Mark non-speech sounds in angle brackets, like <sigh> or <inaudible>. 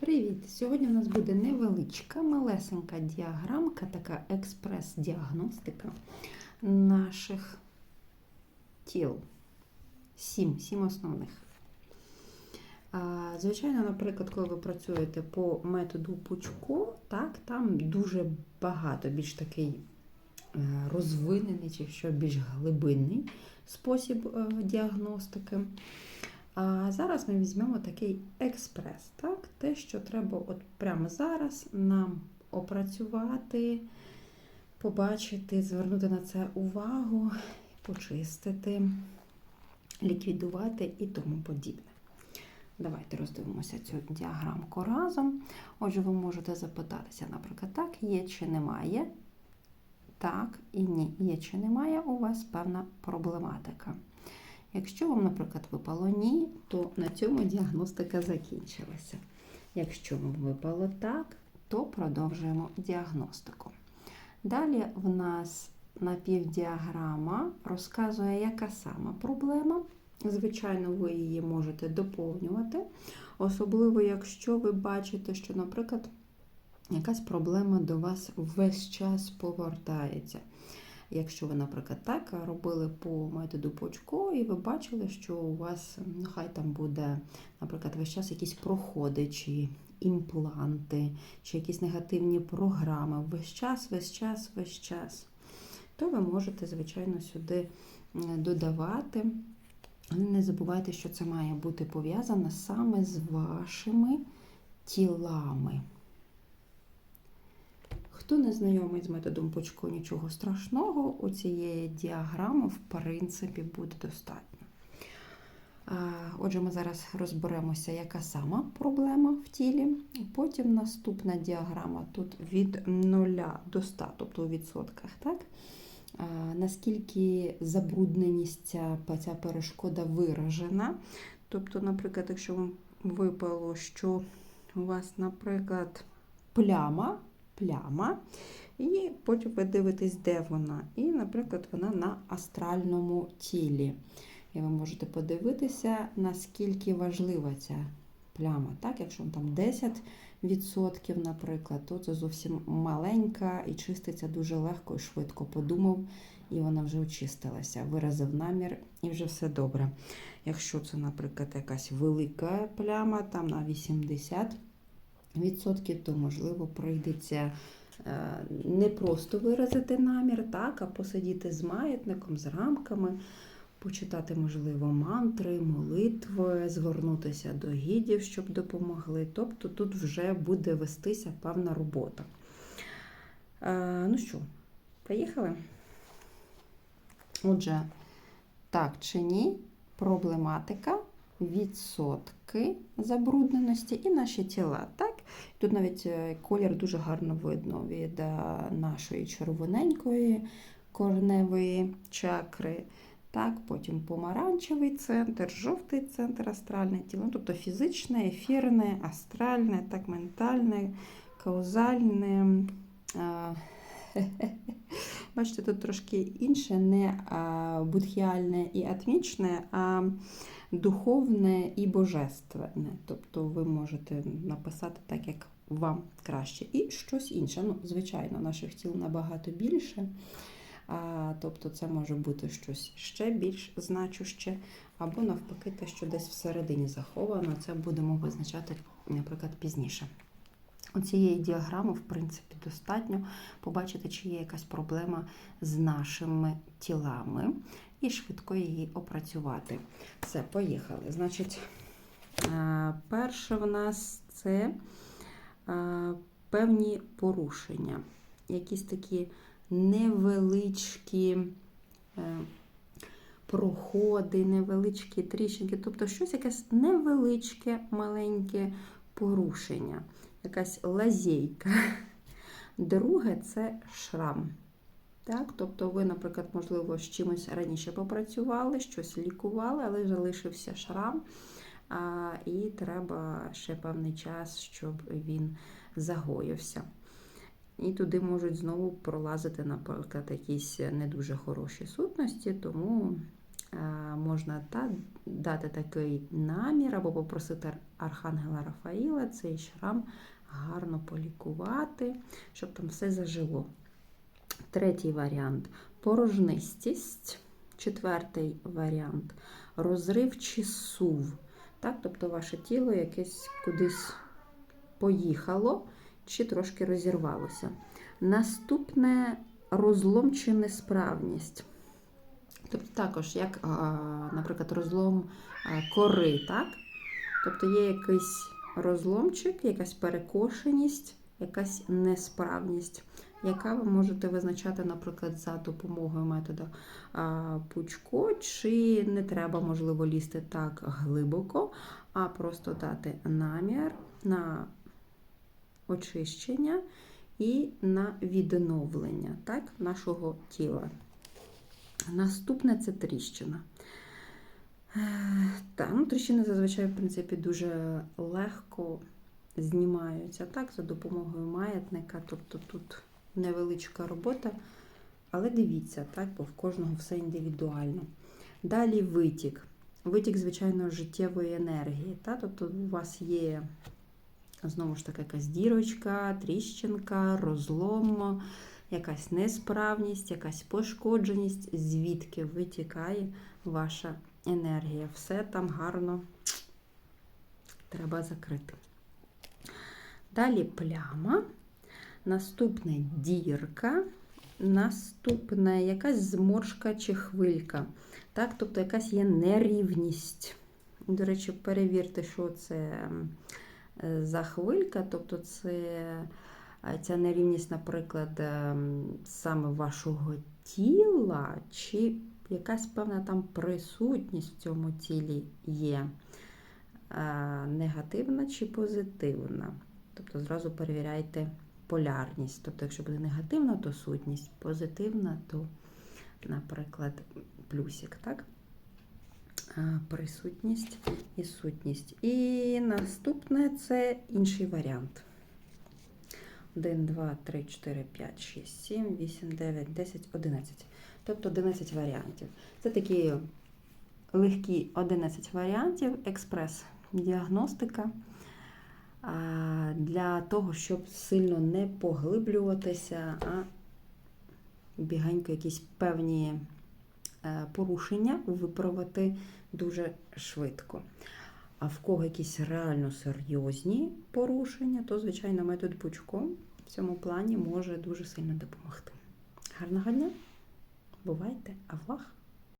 Привіт! Сьогодні у нас буде невеличка, малесенька діаграмка, така експрес-діагностика наших тіл. Сім, сім основних. Звичайно, наприклад, коли ви працюєте по методу Пучко, так, там дуже багато, більш такий е, розвинений чи що більш глибинний спосіб е, діагностики. А зараз ми візьмемо такий експрес, так? Те, що треба от прямо зараз нам опрацювати, побачити, звернути на це увагу, почистити, ліквідувати і тому подібне. Давайте роздивимося цю діаграмку разом. Отже, ви можете запитатися, наприклад, так, є чи немає. Так і ні, є чи немає у вас певна проблематика. Якщо вам, наприклад, випало ні, то на цьому діагностика закінчилася. Якщо випало так, то продовжуємо діагностику. Далі в нас напівдіаграма розказує, яка сама проблема. Звичайно, ви її можете доповнювати, особливо, якщо ви бачите, що, наприклад, якась проблема до вас весь час повертається. Якщо ви, наприклад, так робили по методу Почко, і ви бачили, що у вас нехай там буде, наприклад, весь час якісь проходи, чи імпланти, чи якісь негативні програми, весь час, весь час, весь час, то ви можете, звичайно, сюди додавати. Але не забувайте, що це має бути пов'язано саме з вашими тілами. Хто не знайомий з методом Пучко, нічого страшного, у цієї діаграми, в принципі, буде достатньо. Отже, ми зараз розберемося, яка сама проблема в тілі. Потім наступна діаграма тут від 0 до 100, тобто у відсотках. так? Наскільки забрудненість ця, ця перешкода виражена. Тобто, наприклад, якщо вам випало, що у вас, наприклад, пляма пляма. І потім ви дивитесь, де вона. І, наприклад, вона на астральному тілі. І ви можете подивитися, наскільки важлива ця пляма. Так, Якщо там 10%, наприклад, то це зовсім маленька і чиститься дуже легко і швидко подумав, і вона вже очистилася, виразив намір і вже все добре. Якщо це, наприклад, якась велика пляма, там на 80%, відсотків, то, можливо, прийдеться е, не просто виразити намір, так, а посидіти з маятником, з рамками, почитати, можливо, мантри, молитви, звернутися до гідів, щоб допомогли. Тобто тут вже буде вестися певна робота. Е, ну що, поїхали? Отже, так чи ні, проблематика відсотки забрудненості і наші тіла. Так? Тут навіть е, колір дуже гарно видно від е, нашої червоненької корневої чакри. Так, Потім помаранчевий центр, жовтий центр, астральне тіло, ну, тобто фізичне, ефірне, астральне, так, ментальне, каузальне. <laughs> Бачите, тут трошки інше, не будхіальне і атмічне, а духовне і божественне. Тобто ви можете написати так, як вам краще. І щось інше. Ну, Звичайно, наших тіл набагато більше. А, Тобто це може бути щось ще більш значуще, або навпаки, те, що десь всередині заховано, це будемо визначати, наприклад, пізніше. Цієї діаграми, в принципі, достатньо побачити, чи є якась проблема з нашими тілами, і швидко її опрацювати. Все, поїхали. Значить, е, перше в нас це е, певні порушення, якісь такі невеличкі е, проходи, невеличкі тріщинки, тобто щось якесь невеличке, маленьке порушення якась лазейка. Друге це шрам. Так? Тобто ви, наприклад, можливо, з чимось раніше попрацювали, щось лікували, але залишився шрам, а, і треба ще певний час, щоб він загоївся. І туди можуть знову пролазити, наприклад, якісь не дуже хороші сутності, тому можна та, дати такий намір або попросити Архангела Рафаїла цей шрам гарно полікувати, щоб там все зажило. Третій варіант порожнистість. Четвертий варіант розрив чи сув. Так? Тобто ваше тіло якесь кудись поїхало чи трошки розірвалося. Наступне розлом чи несправність. Тобто також, як, наприклад, розлом кори, так? Тобто є якийсь розломчик, якась перекошеність, якась несправність, яка ви можете визначати, наприклад, за допомогою методу пучко, чи не треба, можливо, лізти так глибоко, а просто дати намір на очищення і на відновлення так, нашого тіла. Наступне це тріщина. Е, Так, ну, тріщини зазвичай, в принципі, дуже легко знімаються так, за допомогою маятника. Тобто тут невеличка робота, але дивіться, так, бо в кожного все індивідуально. Далі витік. Витік, звичайно, життєвої енергії. Так? Тобто у вас є знову ж таки якась дірочка, тріщинка, розлом, якась несправність, якась пошкодженість, звідки витікає ваша енергія. Все там гарно треба закрити. Далі пляма, наступне дірка, наступне якась зморшка чи хвилька. Так, Тобто якась є нерівність. До речі, перевірте, що це е, за хвилька, тобто це ця нерівність, наприклад, е, саме вашого тіла, чи якась певна там присутність в цьому тілі є негативна чи позитивна. Тобто зразу перевіряйте полярність. Тобто, якщо буде негативна, то сутність, позитивна, то, наприклад, плюсик, так? Присутність і сутність. І наступне це інший варіант. 1, 2, 3, 4, 5, 6, 7, 8, 9, 10, 11. Тобто 11 варіантів. Це такі легкі 11 варіантів, експрес-діагностика для того, щоб сильно не поглиблюватися, а бігенько якісь певні е, порушення виправити дуже швидко. А в кого якісь реально серйозні порушення, то, звичайно, метод пучком в цьому плані може дуже сильно допомогти. Гарного дня! Бувайте, авах!